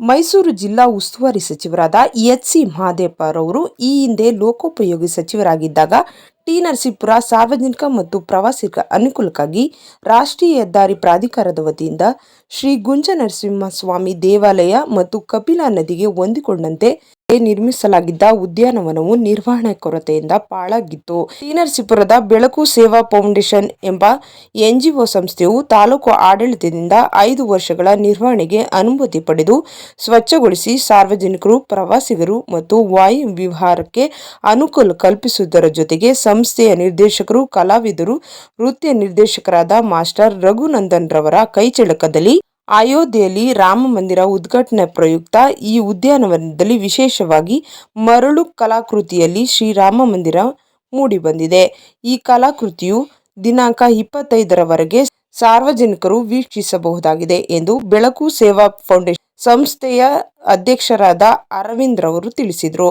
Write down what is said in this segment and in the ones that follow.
ಮೈಸೂರು ಜಿಲ್ಲಾ ಉಸ್ತುವಾರಿ ಸಚಿವರಾದ ಎಚ್ ಸಿ ಮಹದೇವಪ್ಪರವರು ಈ ಹಿಂದೆ ಲೋಕೋಪಯೋಗಿ ಸಚಿವರಾಗಿದ್ದಾಗ ಟಿ ನರಸೀಪುರ ಸಾರ್ವಜನಿಕ ಮತ್ತು ಪ್ರವಾಸಿಗರ ಅನುಕೂಲಕ್ಕಾಗಿ ರಾಷ್ಟ್ರೀಯ ಹೆದ್ದಾರಿ ಪ್ರಾಧಿಕಾರದ ವತಿಯಿಂದ ಶ್ರೀ ಗುಂಜನರಸಿಂಹಸ್ವಾಮಿ ದೇವಾಲಯ ಮತ್ತು ಕಪಿಲಾ ನದಿಗೆ ಹೊಂದಿಕೊಂಡಂತೆ ನಿರ್ಮಿಸಲಾಗಿದ್ದ ಉದ್ಯಾನವನವು ನಿರ್ವಹಣೆ ಕೊರತೆಯಿಂದ ಪಾಳಾಗಿತ್ತು. ಟಿ ನರಸೀಪುರದ ಬೆಳಕು ಸೇವಾ ಫೌಂಡೇಶನ್ ಎಂಬ ಎನ್ಜಿಒ ಸಂಸ್ಥೆಯು ತಾಲೂಕು ಆಡಳಿತದಿಂದ ಐದು ವರ್ಷಗಳ ನಿರ್ವಹಣೆಗೆ ಅನುಮತಿ ಪಡೆದು ಸ್ವಚ್ಛಗೊಳಿಸಿ ಸಾರ್ವಜನಿಕರು, ಪ್ರವಾಸಿಗರು ಮತ್ತು ವಾಯು ವಿಹಾರಕ್ಕೆ ಅನುಕೂಲ ಕಲ್ಪಿಸುವುದರ ಜೊತೆಗೆ ಸಂಸ್ಥೆಯ ನಿರ್ದೇಶಕರು, ಕಲಾವಿದರು, ನೃತ್ಯ ನಿರ್ದೇಶಕರಾದ ಮಾಸ್ಟರ್ ರಘುನಂದನ್ ರವರ ಕೈಚಳಕದಲ್ಲಿ ಅಯೋಧ್ಯೆಯಲ್ಲಿ ರಾಮ ಮಂದಿರ ಉದ್ಘಾಟನೆ ಪ್ರಯುಕ್ತ ಈ ಉದ್ಯಾನವನದಲ್ಲಿ ವಿಶೇಷವಾಗಿ ಮರಳು ಕಲಾಕೃತಿಯಲ್ಲಿ ಶ್ರೀರಾಮ ಮಂದಿರ ಮೂಡಿಬಂದಿದೆ. ಈ ಕಲಾಕೃತಿಯು ದಿನಾಂಕ ಇಪ್ಪತ್ತೈದರವರೆಗೆ ಸಾರ್ವಜನಿಕರು ವೀಕ್ಷಿಸಬಹುದಾಗಿದೆ ಎಂದು ಬೆಳಕು ಸೇವಾ ಫೌಂಡೇಶನ್ ಸಂಸ್ಥೆಯ ಅಧ್ಯಕ್ಷರಾದ ಅರವಿಂದ್ರವರು ತಿಳಿಸಿದರು.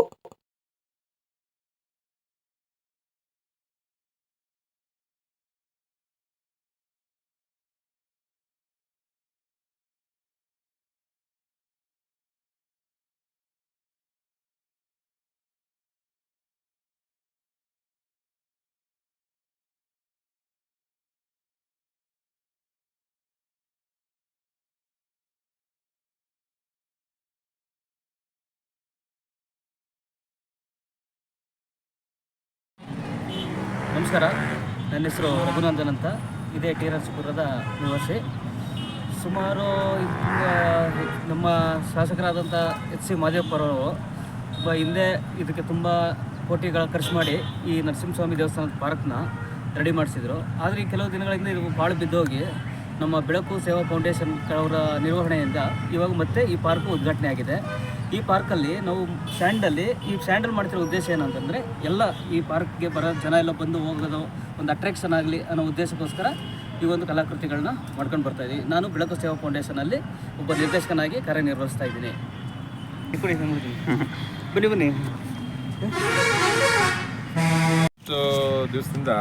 ನಮಸ್ಕಾರ. ನನ್ನ ಹೆಸರು ರಘುನಂದನ್ ಅಂತ. ಇದೇ ಟಿ ನರಸೀಪುರದ ನಿವಾಸಿ. ಸುಮಾರು ನಮ್ಮ ಶಾಸಕರಾದಂಥ ಎಚ್ ಸಿ ಮಾದೇವಪ್ಪರವರು ತುಂಬ ಹಿಂದೆ ಇದಕ್ಕೆ ತುಂಬ ಕೋಟಿಗಳ ಖರ್ಚು ಮಾಡಿ ಈ ನರಸಿಂಹಸ್ವಾಮಿ ದೇವಸ್ಥಾನದ ಪಾರ್ಕ್ನ ರೆಡಿ ಮಾಡಿಸಿದರು. ಆದರೆ ಈ ಕೆಲವು ದಿನಗಳಿಂದ ಇದು ಭಾಳ ಬಿದ್ದೋಗಿ ನಮ್ಮ ಬೆಳಕು ಸೇವಾ ಫೌಂಡೇಶನ್ ಅವರ ನಿರ್ವಹಣೆಯಿಂದ ಇವಾಗ ಮತ್ತೆ ಈ ಪಾರ್ಕು ಉದ್ಘಾಟನೆ ಆಗಿದೆ. ಈ ಪಾರ್ಕಲ್ಲಿ ನಾವು ಸ್ಯಾಂಡಲ್ಲಿ ಈ ಸ್ಯಾಂಡಲ್ ಮಾಡ್ತಿರೋ ಉದ್ದೇಶ ಏನಂತಂದರೆ ಎಲ್ಲ ಈ ಪಾರ್ಕ್ಗೆ ಬರೋ ಜನ ಎಲ್ಲ ಬಂದು ಹೋಗೋದು ಒಂದು ಅಟ್ರಾಕ್ಷನ್ ಆಗಲಿ ಅನ್ನೋ ಉದ್ದೇಶಕ್ಕೋಸ್ಕರ ಈ ಒಂದು ಕಲಾಕೃತಿಗಳನ್ನ ಮಾಡ್ಕೊಂಡು ಬರ್ತಾ ಇದ್ದೀವಿ. ನಾನು ಬೆಳಕು ಸೇವಾ ಫೌಂಡೇಶನಲ್ಲಿ ಒಬ್ಬ ನಿರ್ದೇಶಕನಾಗಿ ಕಾರ್ಯನಿರ್ವಹಿಸ್ತಾ ಇದ್ದೀನಿ. ಬನ್ನಿ ಬನ್ನಿ. ಇಷ್ಟು ದಿವಸದಿಂದ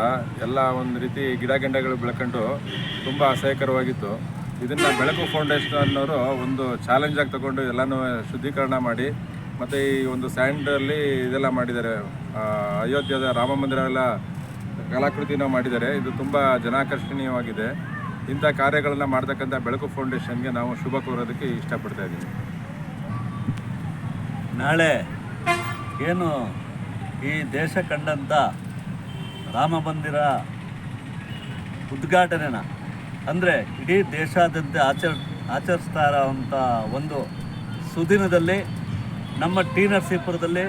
ಎಲ್ಲ ಒಂದು ರೀತಿ ಗಿಡ ಗಂಡಗಳು ಬೆಳ್ಕೊಂಡು ತುಂಬ ಅಸಹ್ಯಕರವಾಗಿತ್ತು. ಇದನ್ನು ಬೆಳಕು ಫೌಂಡೇಶನ್ ಅನ್ನೋರು ಒಂದು ಚಾಲೆಂಜ್ ಆಗಿ ತಗೊಂಡು ಎಲ್ಲನೂ ಶುದ್ಧೀಕರಣ ಮಾಡಿ, ಮತ್ತು ಈ ಒಂದು ಸ್ಯಾಂಡಲ್ಲಿ ಇದೆಲ್ಲ ಮಾಡಿದ್ದಾರೆ. ಅಯೋಧ್ಯದ ರಾಮ ಮಂದಿರ ಎಲ್ಲ ಕಲಾಕೃತಿನ ಮಾಡಿದ್ದಾರೆ. ಇದು ತುಂಬ ಜನಾಕರ್ಷಣೀಯವಾಗಿದೆ. ಇಂಥ ಕಾರ್ಯಗಳನ್ನು ಮಾಡ್ತಕ್ಕಂಥ ಬೆಳಕು ಫೌಂಡೇಶನ್ಗೆ ನಾವು ಶುಭ ಕೋರೋದಕ್ಕೆ ಇಷ್ಟಪಡ್ತಾ ಇದ್ದೀವಿ ನಾಳೆ ಏನು ಈ ದೇಶ ಕಂಡಂಥ ರಾಮ ಮಂದಿರ ಉದ್ಘಾಟನೆನ? ಅಂದರೆ ಇಡೀ ದೇಶಾದ್ಯಂತ ಆಚರ, ಆಚರಿಸ್ತಾ ಇರೋವಂಥ ಒಂದು ಸುದಿನದಲ್ಲಿ ನಮ್ಮ ಟಿ ನರಸೀಪುರದಲ್ಲಿ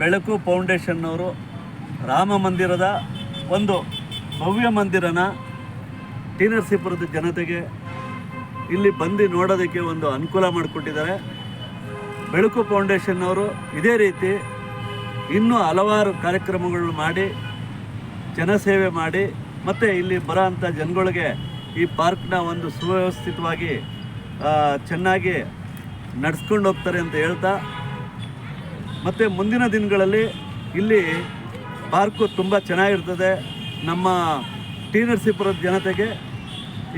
ಬೆಳಕು ಫೌಂಡೇಶನ್ನವರು ರಾಮ ಮಂದಿರದ ಒಂದು ಭವ್ಯ ಮಂದಿರನ ಟಿ ನರಸೀಪುರದ ಜನತೆಗೆ ಇಲ್ಲಿ ಬಂದು ನೋಡೋದಕ್ಕೆ ಒಂದು ಅನುಕೂಲ ಮಾಡಿಕೊಟ್ಟಿದ್ದಾರೆ. ಬೆಳಕು ಫೌಂಡೇಶನ್ನವರು ಇದೇ ರೀತಿ ಇನ್ನೂ ಹಲವಾರು ಕಾರ್ಯಕ್ರಮಗಳು ಮಾಡಿ, ಜನಸೇವೆ ಮಾಡಿ ಮತ್ತು ಇಲ್ಲಿ ಬರೋ ಅಂಥ ಜನಗಳಿಗೆ ಈ ಪಾರ್ಕ್ನ ಒಂದು ಸುವ್ಯವಸ್ಥಿತವಾಗಿ ಚೆನ್ನಾಗಿ ನಡೆಸ್ಕೊಂಡು ಹೋಗ್ತಾರೆ ಅಂತ ಹೇಳ್ತಾ, ಮತ್ತು ಮುಂದಿನ ದಿನಗಳಲ್ಲಿ ಇಲ್ಲಿ ಪಾರ್ಕು ತುಂಬ ಚೆನ್ನಾಗಿರ್ತದೆ. ನಮ್ಮ ಟಿ ನರಸೀಪುರದ ಜನತೆಗೆ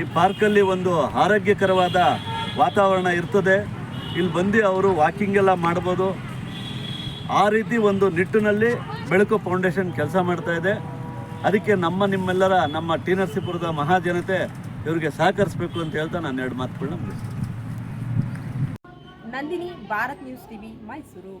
ಈ ಪಾರ್ಕಲ್ಲಿ ಒಂದು ಆರೋಗ್ಯಕರವಾದ ವಾತಾವರಣ ಇರ್ತದೆ. ಇಲ್ಲಿ ಬಂದು ಅವರು ವಾಕಿಂಗ್ ಎಲ್ಲ ಮಾಡ್ಬೋದು. ಆ ರೀತಿ ಒಂದು ನಿಟ್ಟಿನಲ್ಲಿ ಬೆಳಕು ಫೌಂಡೇಶನ್ ಕೆಲಸ ಮಾಡ್ತಾಯಿದೆ ಅದಕ್ಕೆ ನಮ್ಮ ನಿಮ್ಮೆಲ್ಲರ, ನಮ್ಮ ಟಿ ನರಸೀಪುರದ ಮಹಾಜನತೆ ಇವರಿಗೆ ಸಹಕರಿಸಬೇಕು ಅಂತ ಹೇಳ್ತಾ ನಾನು ಎರಡು ಮಾತುಗಳನ್ನ ನಂದಿನಿ, ಭಾರತ್ ನ್ಯೂಸ್ ಟಿವಿ, ಮೈಸೂರು.